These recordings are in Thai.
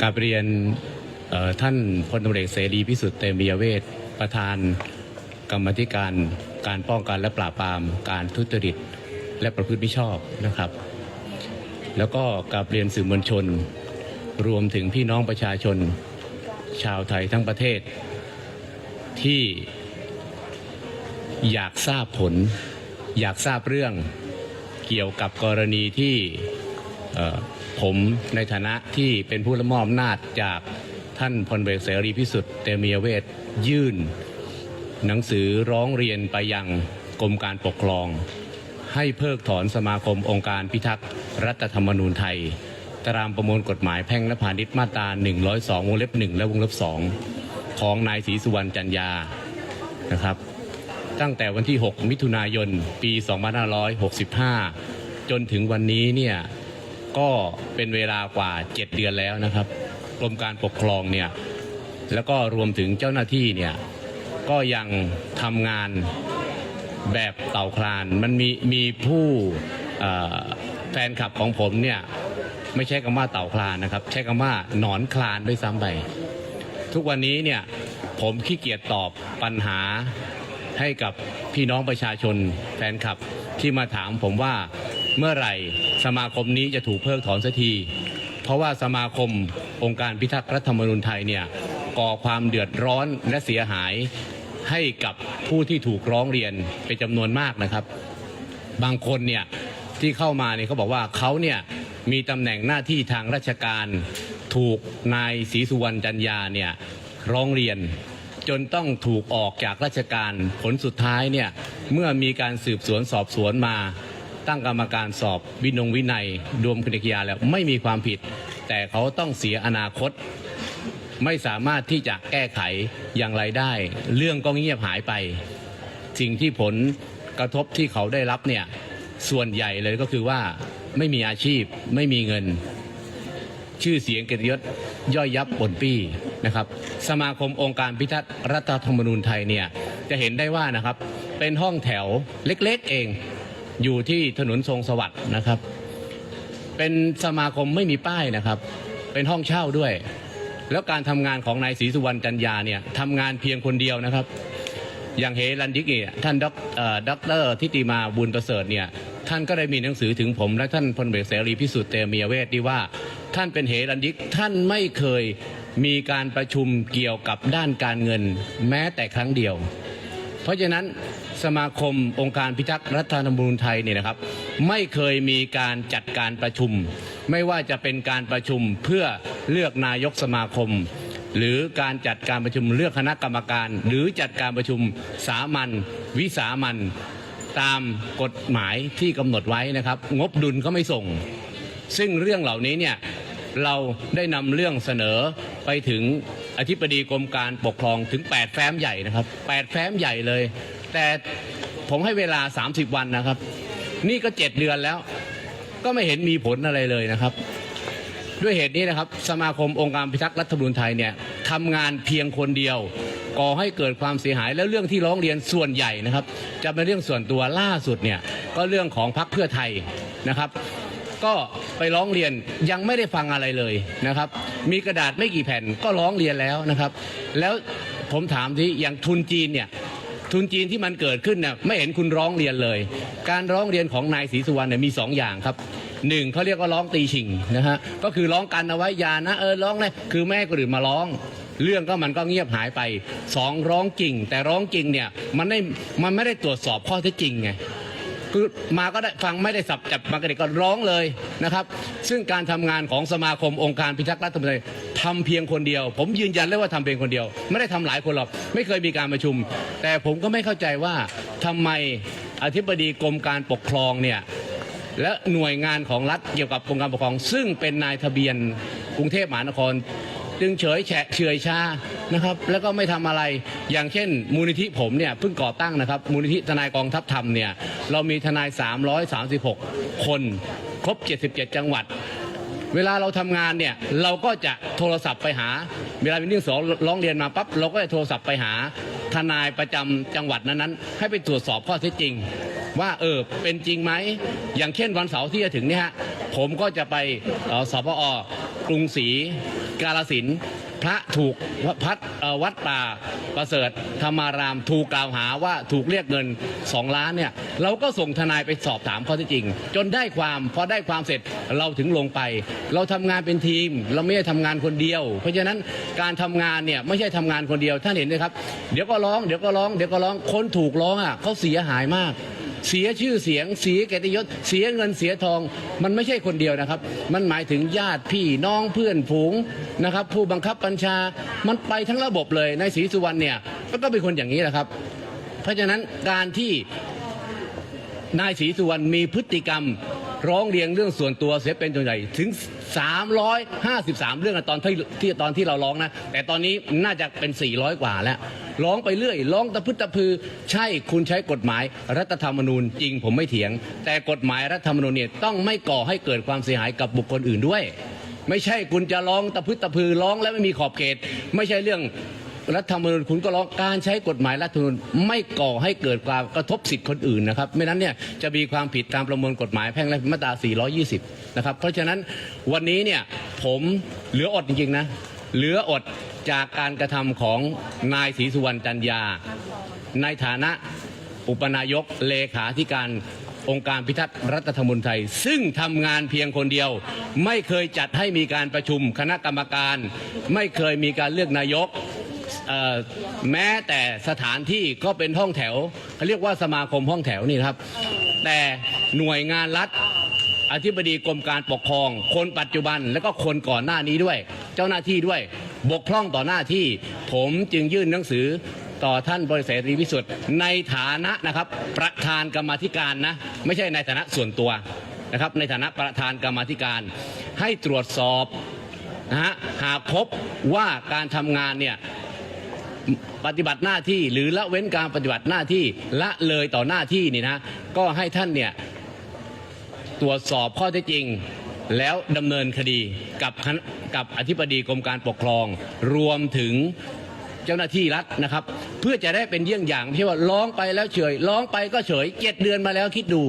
กาบเรียนท่านพลตำรวจเอกเสรีพิสุทธิ์เตมียเวทประธานกรรมธิการการป้องกันและปราบปรามการทุจริต และประพฤติมิชอบนะครับ แล้วก็กาบเรียนสื่อมวลชน รวมถึงพี่น้องประชาชน ชาวไทยทั้งประเทศ ที่อยากทราบผล อยากทราบเรื่องเกี่ยวกับกรณีที่ ผมในฐานะที่เป็นผู้ละมอบอำนาจจากท่านพลเอกเสรีพิสุทธิ์เตมียเวทยื่น หนังสือร้องเรียนไปยังกรมการปกครอง ให้เพิกถอนสมาคมองค์การพิทักษ์รัฐธรรมนูญไทย ตามประมวลกฎหมายแพ่งและพาณิชย์มาตรา 102 วงเล็บ 1 และวงเล็บ 2 ของนายศรีสุวรรณจันยานะครับ ตั้งแต่วันที่ 6 มิถุนายน ปี 2565 จนถึงวันนี้เนี่ย ก็เป็นเวลากว่า 7 เดือนแล้วนะครับกรมการปกครองเนี่ยแล้วก็รวมถึงเจ้าหน้าที่เนี่ยก็ยังทำงานแบบเต่าคลาน มันมีมีผู้แฟนคลับของผมเนี่ยไม่ใช่คำว่าเต่าคลานนะครับ ใช้คำว่าหนอนคลานด้วยซ้ำไปทุกวันนี้เนี่ยผมขี้เกียจตอบปัญหาให้กับพี่น้องประชาชนแฟนคลับที่มาถามผมว่า เมื่อไหร่สมาคมนี้จะถูกเพิกถอนสักที เพราะว่าสมาคมองค์การพิทักษ์รัฐธรรมนูญไทยเนี่ยก่อความเดือดร้อนและเสียหายให้กับผู้ที่ถูกร้องเรียนเป็นจำนวนมากนะครับ บางคนเนี่ยที่เข้ามาเนี่ยเขาบอกว่าเขาเนี่ยมีตำแหน่งหน้าที่ทางราชการถูกนายศรีสุวรรณจันยาเนี่ยร้องเรียน จนต้องถูกออกจากราชการผลสุดท้ายเนี่ยเมื่อมีการสืบสวนสอบสวนมา ตั้งกรรมการสอบวินงวินัยรวมคดียาแล้วไม่มีความผิด แต่เขาต้องเสียอนาคต ไม่สามารถที่จะแก้ไขอย่างไรได้ เรื่องก็เงียบหายไป สิ่งที่ผลกระทบที่เขาได้รับเนี่ยส่วนใหญ่เลยก็คือว่าไม่มีอาชีพไม่มีเงิน ชื่อเสียงเกียรติยศย่อยยับปนปี้นะครับ สมาคมองค์การพิทักษ์รัฐธรรมนูญไทยเนี่ยจะเห็นได้ว่านะครับเป็นห้องแถวเล็กๆเอง อยู่ที่ถนนทรงสวัสดิ์นะครับ เป็นสมาคมไม่มีป้ายนะครับ เป็นห้องเช่าด้วย แล้วการทำงานของนายศรีสุวรรณจันยาเนี่ยทำงานเพียงคนเดียวนะครับ อย่างเฮรันดิกเนี่ยท่านด็อกเอ่อด็อกเตอร์ทิติมาบุญประเสริฐเนี่ยท่านก็ได้มีหนังสือถึงผม และท่านพลเอกเสรีพิสุทธิ์เตมียเวทที่ว่า ท่านเป็นเฮรันดิกท่านไม่เคยมีการประชุมเกี่ยวกับด้านการเงิน แม้แต่ครั้งเดียว เพราะฉะนั้นสมาคมองค์การพิทักษ์รัฐธรรมนูญไทยเนี่ยนะครับ ไม่เคยมีการจัดการประชุม ไม่ว่าจะเป็นการประชุมเพื่อเลือกนายกสมาคม หรือการจัดการประชุมเลือกคณะกรรมการ หรือจัดการประชุมสามัญวิสามัญตามกฎหมายที่กำหนดไว้นะครับ งบดุลก็ไม่ส่ง ซึ่งเรื่องเหล่านี้เนี่ยเราได้นำเรื่องเสนอไปถึง อธิบดีกรมการปกครองถึง 8 แฟ้มใหญ่นะครับ 8 แฟ้มใหญ่เลย แต่ผมให้เวลา 30 วันนะครับ นี่ก็ 7 เดือนแล้ว ก็ไม่เห็นมีผลอะไรเลยนะครับ ด้วยเหตุนี้นะครับ สมาคมองค์การพิทักษ์รัฐธรรมนูญไทยเนี่ยทำงานเพียงคนเดียวก่อให้เกิดความเสียหายแล้วเรื่องที่ร้องเรียนส่วนใหญ่นะครับ จะเป็นเรื่องส่วนตัวล่าสุดเนี่ยก็เรื่องของพรรคเพื่อไทยนะครับ ก็ไปร้องเรียนยังไม่ได้ฟังอะไรเลยนะครับ มีกระดาษไม่กี่แผ่นก็ร้องเรียนแล้วนะครับ แล้วผมถามที่อย่างทุนจีนเนี่ยทุนจีนที่มันเกิดขึ้นเนี่ยไม่เห็นคุณร้องเรียนเลย การร้องเรียนของนายศรีสุวรรณเนี่ยมีสองอย่างครับหนึ่งเขาเรียกว่าร้องตีชิงนะฮะก็คือร้องกันเอาไว้ยานะเออร้องเลยคือไม่ให้คนอื่นมาร้อง เรื่องก็มันก็เงียบหายไปสองร้องจริง แต่ร้องจริงเนี่ยมันไม่มันไม่ได้ตรวจสอบข้อเท็จจริงไง คือมาก็ได้ฟังไม่ได้สับจับมากระเด็กก็ร้องเลยนะครับ ซึ่งการทำงานของสมาคมองค์การพิทักษ์รัฐธรรมนูญทำเพียงคนเดียว ผมยืนยันเลยว่าทำเพียงคนเดียว ไม่ได้ทำหลายคนหรอกไม่เคยมีการประชุม แต่ผมก็ไม่เข้าใจว่าทำไมอธิบดีกรมการปกครองเนี่ยและหน่วยงานของรัฐเกี่ยวกับกรมการปกครอง ซึ่งเป็นนายทะเบียนกรุงเทพมหานคร จึงเฉยแฉะเฉยชา นะครับแล้วก็ไม่ทำอะไรอย่างเช่น มูลนิธิผมเนี่ยเพิ่งก่อตั้งนะครับมูลนิธิทนายกองทัพธรรมเนี่ยเรามีทนาย 336 คนครบ 77 จังหวัด เวลาเราทำงานเนี่ยเราก็จะโทรศัพท์ไปหา เวลามีเรื่องสองร้องเรียนมาปั๊บเราก็จะโทรศัพท์ไปหาทนายประจำจังหวัดนั้นๆให้ไปตรวจสอบข้อเท็จจริง ว่าเออเป็นจริงไหม อย่างเช่นวันเสาร์ที่จะถึงเนี่ยฮะผมก็จะไปเอ่อสพอกรุงศรีกาลสินพระถูกพัดวัดป่าประเสริฐธรรมารามถูกกล่าวหาว่าถูกเรียกเงิน 2 ล้านเนี่ยเราก็ส่งทนายไปสอบถามข้อท็จจริง จนได้ความพอได้ความเสร็จเราถึงลงไป เราทำงานเป็นทีม เราไม่ได้ทำงานคนเดียว เพราะฉะนั้นการทำงานเนี่ยไม่ใช่ทำงานคนเดียวท่านเห็นไหมครับ เดี๋ยวก็ร้องเดี๋ยวก็ร้องเดี๋ยวก็ร้องคนถูกร้องอะเขาเสียหายมาก เสียชื่อเสียง เสียเกียรติยศ เสียเงินเสียทอง มันไม่ใช่คนเดียวนะครับ มันหมายถึงญาติพี่น้องเพื่อนฝูงนะครับ ผู้บังคับบัญชา มันไปทั้งระบบเลยในศรีสุวรรณเนี่ยก็เป็นคนอย่างนี้แหละครับ เพราะฉะนั้นการที่นายศรีสุวรรณมีพฤติกรรมร้องเรียนเรื่องส่วนตัวเสียเป็นตัวใหญ่ถึง 353 เรื่องอตอนที่ที่ตอนที่เราร้องนะ แต่ตอนนี้น่าจะเป็น 400 กว่าแล้ว ร้องไปเรื่อย ร้องตะพึดตะพือ ใช่คุณใช้กฎหมายรัฐธรรมนูญจริงผมไม่เถียง แต่กฎหมายรัฐธรรมนูญเนี่ยต้องไม่ก่อให้เกิดความเสียหายกับบุคคลอื่นด้วย ไม่ใช่คุณจะร้องตะพึดตะพือร้องแล้วไม่มีขอบเขต ไม่ใช่เรื่องรัฐธรรมนูญคุณก็ร้องการใช้กฎหมายรัฐธรรมนูญไม่ก่อให้เกิดความกระทบสิทธิคนอื่นนะครับไม่นั้นเนี่ยจะมีความผิดตามประมวลกฎหมายแพ่งและมาตรา 420 นะครับเพราะฉะนั้นวันนี้เนี่ยผมเหลืออดจริงๆนะ เหลืออดจากการกระทำของนายศรีสุวรรณจันยา ในฐานะอุปนายกเลขาธิการองค์การพิทักษ์รัฐธรรมนูญไทย ซึ่งทำงานเพียงคนเดียว ไม่เคยจัดให้มีการประชุมคณะกรรมการ ไม่เคยมีการเลือกนายกแม้แต่สถานที่ก็เป็นห้องแถวเขาเรียกว่าสมาคมห้องแถวนี่ครับ แต่หน่วยงานรัฐ อธิบดีกรมการปกครอง คนปัจจุบันและก็คนก่อนหน้านี้ด้วย เจ้าหน้าที่ด้วย บกพร่องต่อหน้าที่ ผมจึงยื่นหนังสือต่อท่านบริษัทรีวิสุทธิ์ในฐานะนะครับ ประธานกรรมธิการนะ ไม่ใช่ในฐานะส่วนตัวนะครับ ในฐานะประธานกรรมธิการ ให้ตรวจสอบนะฮะหากพบว่าการทำงานเนี่ยปฏิบัติหน้าที่หรือละเว้นการปฏิบัติหน้าที่ละเลยต่อหน้าที่นี่นะก็ให้ท่านเนี่ย ตรวจสอบข้อเท็จจริง แล้วดำเนินคดีกับกับอธิบดีกรมการปกครอง รวมถึงเจ้าหน้าที่รัฐนะครับ เพื่อจะได้เป็นเยี่ยงอย่างไม่ว่าร้องไปแล้วเฉยร้องไปก็เฉยเจ็ดเดือนมาแล้วคิดดู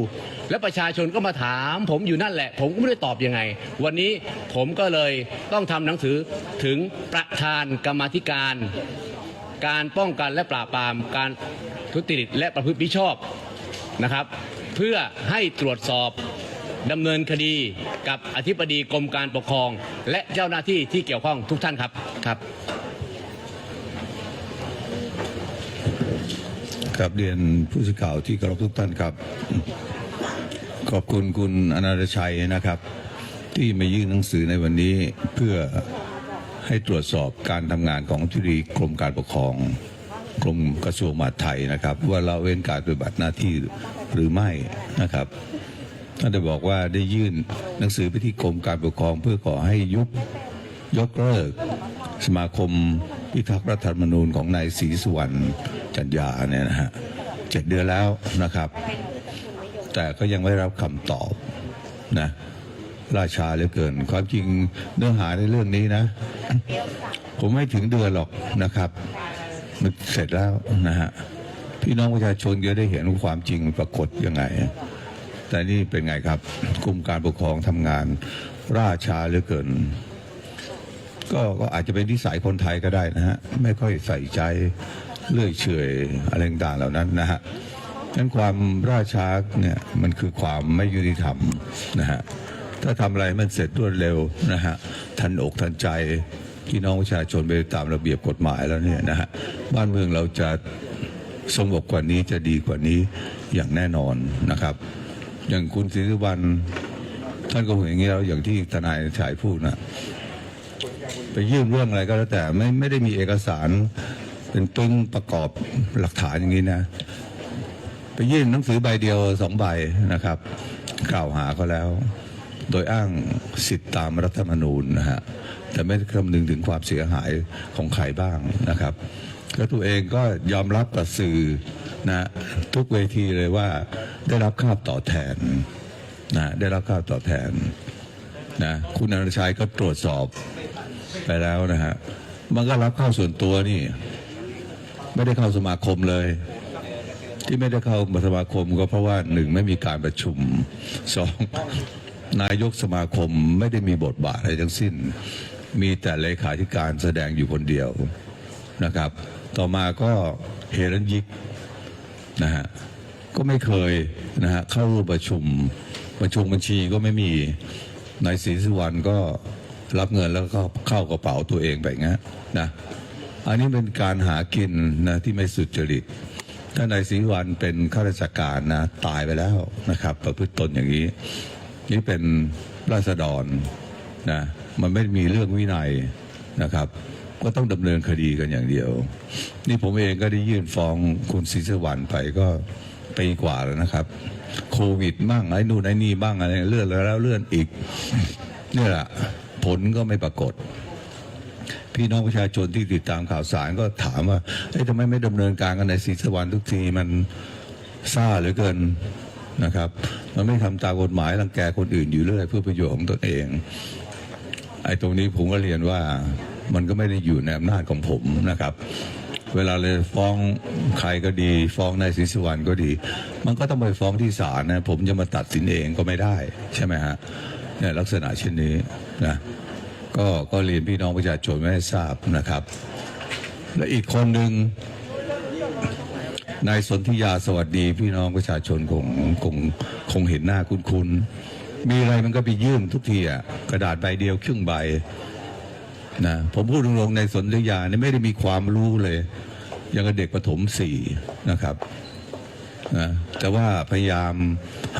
แล้วประชาชนก็มาถาม ผมอยู่นั่นแหละ ผมก็ไม่ได้ตอบยังไง วันนี้ผมก็เลยต้องทำหนังสือถึงประธานกรรมธิการ การป้องกันและปราบปรามการทุจริตและประพฤติมิชอบนะครับ เพื่อให้ตรวจสอบ ดำเนินคดีกับอธิบดีกรมการปกครอง และเจ้าหน้าที่ที่เกี่ยวข้องทุกท่านครับครับครับเรียนผู้สื่อข่าวที่เคารพทุกท่านครับ ขอบคุณคุณอนาถชัยนะครับ ที่มายื่นหนังสือในวันนี้เพื่อให้ตรวจสอบการทำงานของที่ดีกรมการปกครองกรมกระทรวงมหาดไทยนะครับ ว่าละเว้นการปฏิบัติหน้าที่หรือไม่นะครับ ท่านได้บอกว่าได้ยื่นหนังสือไปที่กรมการปกครองเพื่อขอให้ยุบยกเลิก สมาคมพิทักษ์รัฐธรรมนูญของนายศรีสุวรรณจันยาเนี่ยนะฮะเจ็ดเดือนแล้วนะครับ แต่ก็ยังไม่รับคำตอบนะราชาเหลือเกิน ความจริงเนื้อหาในเรื่องนี้นะ ผมไม่ถึงเดือนหรอกนะครับ มันเสร็จแล้วนะฮะพี่น้องประชาชนจะได้เห็นความจริงปรากฏยังไง แต่นี่เป็นไงครับกรมการปกครองทำงานราชาเหลือเกิน ก็ก็อาจจะเป็นนิสัยคนไทยก็ได้นะฮะไม่ค่อยใส่ใจเลื่อยเฉยอะไรต่างๆเหล่านั้นนะฮะนั้นความราช้าเนี่ยมันคือความไม่ยุติธรรมนะฮะถ้าทำอะไรมันเสร็จรวดเร็วนะฮะทันอกทันใจพี่น้องประชาชนไปตามระเบียบกฎหมายแล้วเนี่ยนะฮะบ้านเมืองเราจะสงบกว่านี้จะดีกว่านี้อย่างแน่นอนนะครับ อย่างคุณศรีสุวรรณท่านก็พูดอย่างนี้แล้วอย่างที่ทนายฉายพูดนะไปยื่นเรื่องอะไรก็แล้วแต่ไม่ไม่ได้มีเอกสาร เป็นต้นประกอบหลักฐานอย่างนี้นะ ไปยื่นหนังสือใบเดียวสองใบนะครับ กล่าวหาเขาแล้ว โดยอ้างสิทธิตามรัฐธรรมนูญนะฮะแต่ไม่คำนึงถึงความเสียหายของใครบ้างนะครับ แล้วตัวเองก็ยอมรับกับสื่อนะทุกเวทีเลยว่าได้รับค่าตอบแทนนะได้รับค่าตอบแทนนะคุณอนุชัยก็ตรวจสอบไปแล้วนะฮะมันก็รับเข้าส่วนตัวนี่ ไม่ได้เข้าสมาคมเลย ที่ไม่ได้เข้าสมาคมก็เพราะว่าหนึ่งไม่มีการประชุมสองนายกสมาคมไม่ได้มีบทบาทอะไรทั้งสิ้น มีแต่เลขาธิการแสดงอยู่คนเดียวนะครับ ต่อมาก็เฮรันยิกนะฮะก็ไม่เคยนะฮะเข้าร่วมประชุมประชุมบัญชีก็ไม่มีนายศรีสุวรรณก็รับเงินแล้วก็เข้ากระเป๋าตัวเองไปงั้นะอันนี้เป็นการหากินนะที่ไม่สุจริตถ้านายศรีวันเป็นข้าราชการนะตายไปแล้วนะครับ ประพฤติตนอย่างนี้ นี่เป็นราษฎรนะมันไม่มีเรื่องวินัยนะครับ ก็ต้องดำเนินคดีกันอย่างเดียว นี่ผมเองก็ได้ยื่นฟ้องคุณศรีสวรรณไปก็ปีกว่าแล้วนะครับ โควิดบ้างไอ้นู่นไอ้นี่บ้างอะไรเลื่อนแล้วเลื่อนอีกนี่แหละผลก็ไม่ปรากฏ พี่น้องประชาชนที่ติดตามข่าวสารก็ถามว่าเอ้ยทำไมไม่ดำเนินการกันในศรีสวรรค์ทุกทีมันซ่าเหลือเกินนะครับ มันไม่ทำตามกฎหมายรังแกคนอื่นอยู่เรื่อยเพื่อประโยชน์ของตนเองไอ้ตรงนี้ผมก็เรียนว่า มันก็ไม่ได้อยู่ในอำนาจของผมนะครับ เวลาเลยฟ้องใครก็ดี ฟ้องนายศรีสุวรรณก็ดี มันก็ต้องไปฟ้องที่ศาลนะผมจะมาตัดสินเองก็ไม่ได้ ใช่ไหมฮะเนี่ยลักษณะเช่นนี้นะก็ก็เรียนพี่น้องประชาชนไม่ให้ทราบนะครับ และอีกคนหนึ่งนายสนธิยาสวัสดี พี่น้องประชาชนคงคงคงเห็นหน้าคุ้นๆมีอะไรมันก็ไปยื่นทุกทีอะกระดาษใบเดียวครึ่งใบ นะผมพูดตรงๆในสนธยาเนี่ยไม่ได้มีความรู้เลย ยังกับเด็กประถมสี่นะครับนะแต่ว่าพยายาม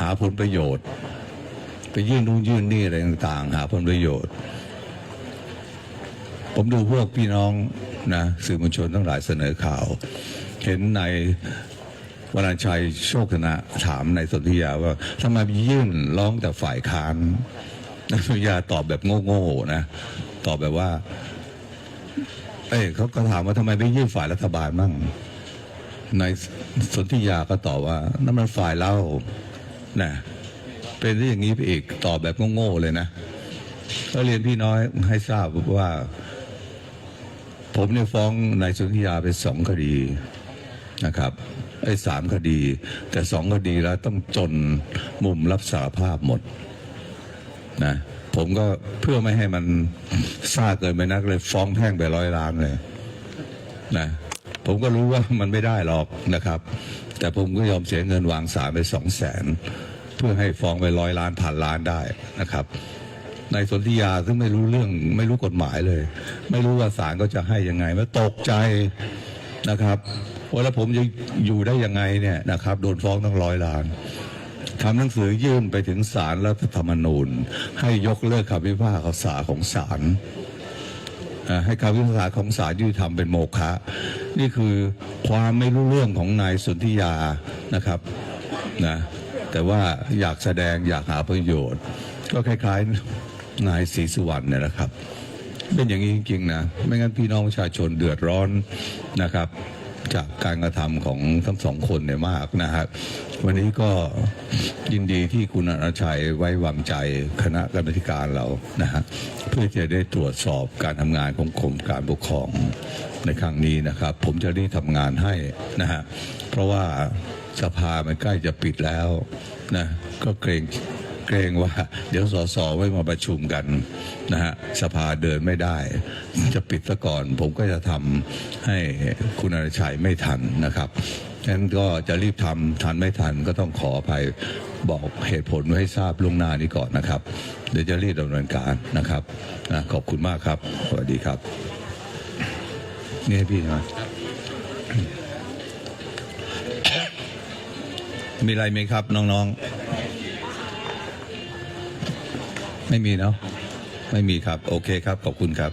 หาผลประโยชน์ ไปยื่นนู่นยื่นนี่อะไรต่างๆ หาผลประโยชน์ ผมดูพวกพี่น้องนะสื่อมวลชนทั้งหลายเสนอข่าว เห็นในวรรณชัยโชคชนะถามในสนธิยาว่าทำไมไปยื่นร้องแต่ฝ่ายค้านนายสนธิยาตอบแบบโง่ๆนะ ตอบแบบว่า เอ้ยเขาก็ถามว่าทำไมไม่ยื่นฝ่ายรัฐบาลมั่งนายสนธิยาก็ตอบว่านั่นมันฝ่ายเรานะเป็นที่อย่างนี้ไปอีกตอบแบบโง่ๆเลยนะก็เรียนพี่น้อยให้ทราบว่า ผมเนี่ยฟ้องนายสนธิยาไปสองคดีนะครับไอ้สามคดี แต่สองคดีแล้วต้องจนมุมรับสารภาพหมดนะ ผมก็เพื่อไม่ให้มันซ่าเกินไปนักเลย ฟ้องแพ่งไปร้อยล้านเลยนะผมก็รู้ว่ามันไม่ได้หรอกนะครับ แต่ผมก็ยอมเสียเงินวางสารไปสองแสนเพื่อให้ฟ้องไปร้อยล้านพันล้านได้นะครับในายสนธิยาซึ่งไม่รู้เรื่องไม่รู้กฎหมายเลย ไม่รู้ว่าศาลก็จะให้ยังไงมาตกใจนะครับว่าแล้วผมจะอยู่ได้ยังไงเนี่ยนะครับ โดนฟ้องตั้งร้อยล้าน ทำหนังสือยื่นไปถึงศาลรัฐธรรมนูญ ให้ยกเลิกคำพิพากษาของศาลให้คำพิพากษาของศาลยุติธรรมเป็นโมฆะนี่คือความไม่รู้เรื่องของนายสุนธิยานะครับนะแต่ว่าอยากแสดงอยากหาประโยชน์ ก็คล้ายๆนายศรีสุวรรณเนี่ยนะครับ เป็นอย่างนี้จริงๆนะ ไม่งั้นพี่น้องประชาชนเดือดร้อนนะครับ จากการกระทำของทั้งสองคนเนี่ยมากนะครับ วันนี้ก็ยินดีที่คุณอนุชัยไว้วางใจคณะกรรมาธิการเรานะฮะเพื่อจะได้ตรวจสอบการทำงานของกรมการปกครองในครั้งนี้นะครับ ผมจะได้ทำงานให้นะฮะเพราะว่าสภามันใกล้จะปิดแล้วนะก็เกรง เกรงว่า เดี๋ยวสสไว้มาประชุมกันนะฮะสภาเดินไม่ได้ จะปิดซะก่อน ผมก็จะทำให้คุณอรชัยไม่ทันนะครับฉะนั้นก็จะรีบทำทันไม่ทันก็ต้องขออภัยบอกเหตุผลไว้ให้ทราบล่วงหน้านี้ก่อนนะครับ เดี๋ยวจะรีบดำเนินการนะครับนะขอบคุณมากครับ สวัสดีครับ นี่ให้พี่หน่อยมีอะไรไหมครับน้องๆ ไม่มีเนาะไม่มีครับ โอเคครับ ขอบคุณครับ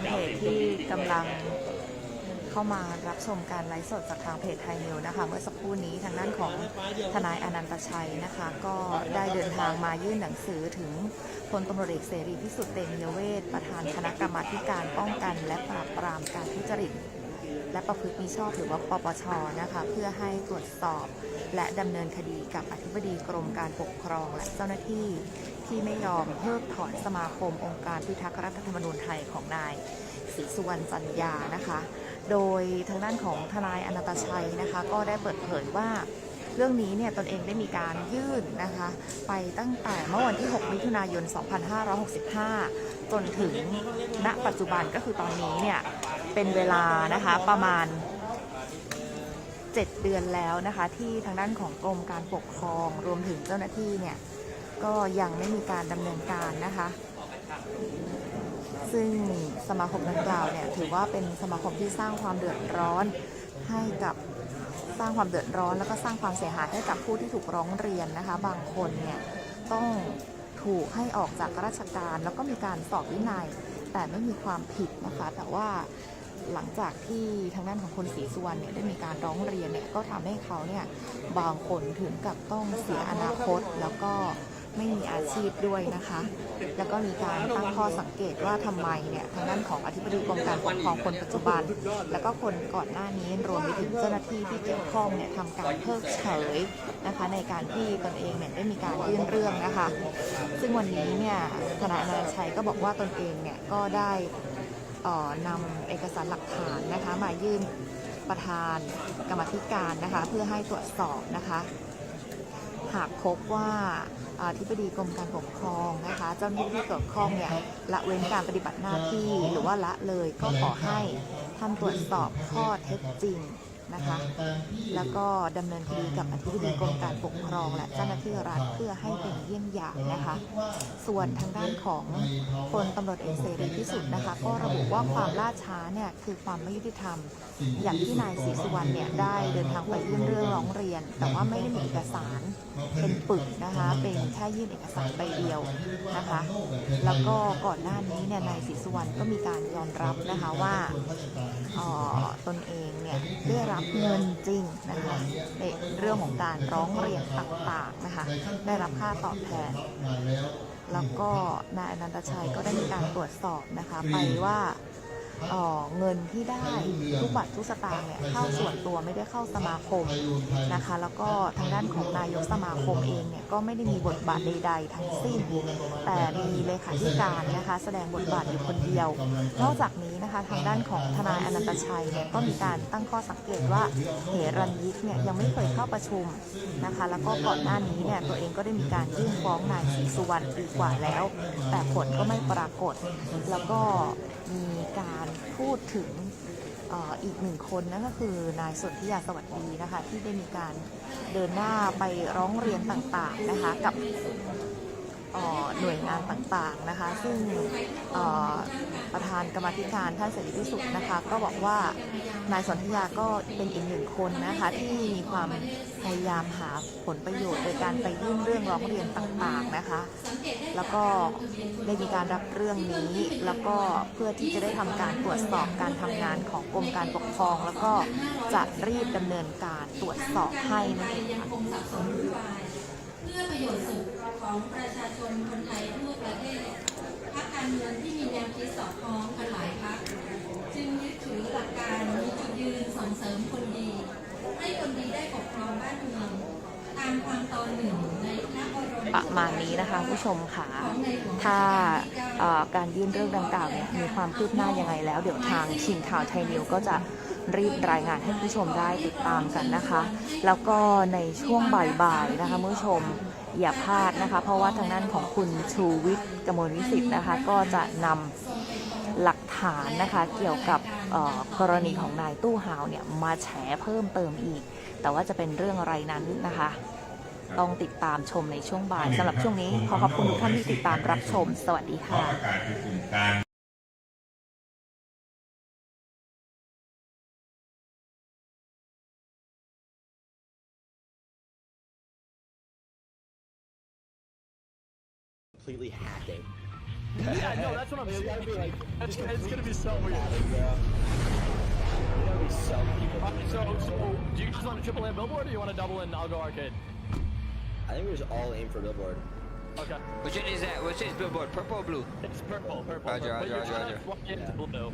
นเพจที่กำลังเข้ามารับชมการไลฟ์สดจากทางเพจไทยนิวนะคะ เมื่อสักครู่นี้ทางด้านของทนายอนันตชัยนะคะ ก็ได้เดินทางมายื่นหนังสือถึงพลตำรวจเอกเสรีพิสุทธิ์เตมียเวทประธานคณะกรรมาธิการป้องกัน และปราบปรามการทุจริต และประพฤติมิชอบหรือว่าปปชนะคะเพื่อให้ตรวจสอบ และดำเนินคดีกับอธิบดีกรมการปกครองและเจ้าหน้าที่ ที่ไม่ยอมเพิกถอนสมาคมองค์การพิทักษ์รัฐธรรมนูญไทยของนายศรีสุวรรณจันยานะคะ โดยทางด้านของทนายอนันตชัยนะคะ ก็ได้เปิดเผยว่าเรื่องนี้เนี่ยตนเองได้มีการยื่นนะคะ ไปตั้งแต่เมื่อวันที่ 6 มิถุนายน 2565 จนถึงณปัจจุบันก็คือตอนนี้เนี่ย เป็นเวลานะคะประมาณ 7 เดือนแล้วนะคะ ที่ทางด้านของกรมการปกครองรวมถึงเจ้าหน้าที่เนี่ยก็ยังไม่มีการดำเนินการนะคะ ซึ่งสมาคมดังกล่าวเนี่ยถือว่าเป็นสมาคมที่สร้างความเดือดร้อนให้กับสร้างความเดือดร้อน แล้วก็สร้างความเสียหายให้กับผู้ที่ถูกร้องเรียนนะคะ บางคนเนี่ยต้องถูกให้ออกจากราชการ แล้วก็มีการสอบวินัย แต่ไม่มีความผิดนะคะ แต่ว่า หลังจากที่ทางด้านของคนศรีสุวรรณเนี่ยได้มีการร้องเรียนเนี่ยก็ทำให้เขาเนี่ยบางคนถึงกับต้องเสียอนาคตแล้วก็ไม่มีอาชีพด้วยนะคะ แล้วก็มีการตั้งข้อสังเกตว่าทำไมเนี่ยทางด้านของอธิบดีกรมการปกครองคนปัจจุบัน แล้วก็คนก่อนหน้านี้รวมไปถึงเจ้าหน้าที่ที่เกี่ยวข้องเนี่ยทำการเพิกเฉยนะคะ ในการที่ตนเองเนี่ยได้มีการยื่นเรื่องนะคะ ซึ่งวันนี้เนี่ยทนายอนันชัยก็บอกว่าตนเองเนี่ยก็ได้ นำเอกสารหลักฐานนะคะมายื่นประธานกรรมธิการนะคะเพื่อให้ตรวจสอบนะคะหากพบว่าอธิบดีกรมการปกครองนะคะเจ้าหน้าที่ที่เกี่ยวข้องเนี่ยละเว้นการปฏิบัติหน้าที่หรือว่าละเลยก็ขอให้ท่านตรวจสอบข้อเท็จจริง นะคะ แล้วก็ดำเนินคดีกับอธิบดีกรมการปกครอง และเจ้าหน้าที่รัฐเพื่อให้เป็นเยี่ยงอย่างนะคะ ส่วนทางด้านของพลตำรวจเอกเสรีพิสุทธิ์นะคะ ก็ระบุว่าความล่าช้าเนี่ยคือความไม่ยุติธรรม อย่างที่นายศรีสุวรรณเนี่ยได้เดินทางไปยื่นเรื่องร้องเรียน แต่ว่าไม่ได้มีเอกสารเป็นปึกนะคะ เป็นแค่ยื่นเอกสารใบเดียวนะคะ แล้วก็ก่อนหน้านี้เนี่ยนายศรีสุวรรณก็มีการยอมรับนะคะว่าออตนเองเนี่ยได้รับเงินจริงนะคะในเรื่องของการร้องเรียนต่างๆนะคะได้รับค่าตอบแทน แล้วก็นายอนันตชัยก็ได้มีการตรวจสอบนะคะไปว่า เเงินที่ได้ทุกบาททุกสตางค์เนี่ยเข้าส่วนตัวไม่ได้เข้าสมาคมนะคะ แล้วก็ทางด้านของนายกสมาคมเองเนี่ยก็ไม่ได้มีบทบาทใด ๆ ทั้งสิ้น แต่มีเลขาธิการนะคะ แสดงบทบาทอยู่คนเดียวนอกจากนี้นะคะทางด้านของทนายอนันตชัยเนี่ยก็มีการตั้งข้อสังเกตว่าเหรัญยิกเนี่ยยังไม่เคยเข้าประชุมนะคะ แล้วก็ก่อนหน้านี้เนี่ยตัวเองก็ได้มีการยื่นฟ้องนายศรีสุวรรณปีกว่าแล้ว แต่ผลก็ไม่ปรากฏแล้วก็ มีการพูดถึงอีกหนึ่งคนนั่นก็คือนายสนธิยาสวัสดีนะคะที่ได้มีการเดินหน้าไปร้องเรียนต่างๆนะคะกับ หน่วยงานต่างๆนะคะ ซึ่งประธานกรรมธิการท่านเสรีพิสุทธิ์นะคะ ก็บอกว่านายสนธยาก็เป็นอีกหนึ่งคนนะคะที่มีความพยายามหาผลประโยชน์โดยการไปยื่นเรื่องร้องเรียนต่างๆนะคะ แล้วก็ได้มีการรับเรื่องนี้ แล้วก็เพื่อที่จะได้ทำการตรวจสอบการทำงานของกรมการปกครอง แล้วก็จะรีบดำเนินการตรวจสอบให้นะคะเพื่อประโยชน์สุข ของประชาชนคนไทยทั่วประเทศพรรคการเมืองที่มีแนวคิดสอดคล้องกันหลายพรรคจึงยึดถือหลักการมีจุดยืนส่งเสริมคนดี ให้คนดีได้ปกครองบ้านเมือง ตามความตอนหนึ่งในพระบรมประมาณนี้นะคะผู้ชมค่ะ ถ้าเอ่อการยื่นเรื่องดังกล่าวเนี่ยมีความคืบหน้ายังไงแล้ว เดี๋ยวทางทีมข่าวไทยนิวก็จะรีบรายงานให้ผู้ชมได้ติดตามกันนะคะ แล้วก็ในช่วงบ่ายๆนะคะผู้ชม อย่าพลาดนะคะ เพราะว่าทางด้านของคุณชูวิทย์กมลวิสิทธ์นะคะ ก็จะนำหลักฐานนะคะเกี่ยวกับกรณีของนายตู้ฮาวเนี่ยมาแฉเพิ่มเติมอีก แต่ว่าจะเป็นเรื่องอะไรนั้นนะคะ ต้องติดตามชมในช่วงบ่ายสำหรับช่วงนี้ขอขอบคุณทุกท่านที่ติดตามรับชม สวัสดีค่ะ completely hacking. yeah, no, that's what I'm saying. It's, like, it's, it's gonna be so weird. There'll be some people. Right, so, so, do you just want a triple A billboard or do you want a double and I'll go arcade? I think we just all aim for billboard. Okay. Which one is that? Which is billboard? Purple or blue? It's purple, purple. Roger, purple. roger, roger. roger. Yeah. Blue.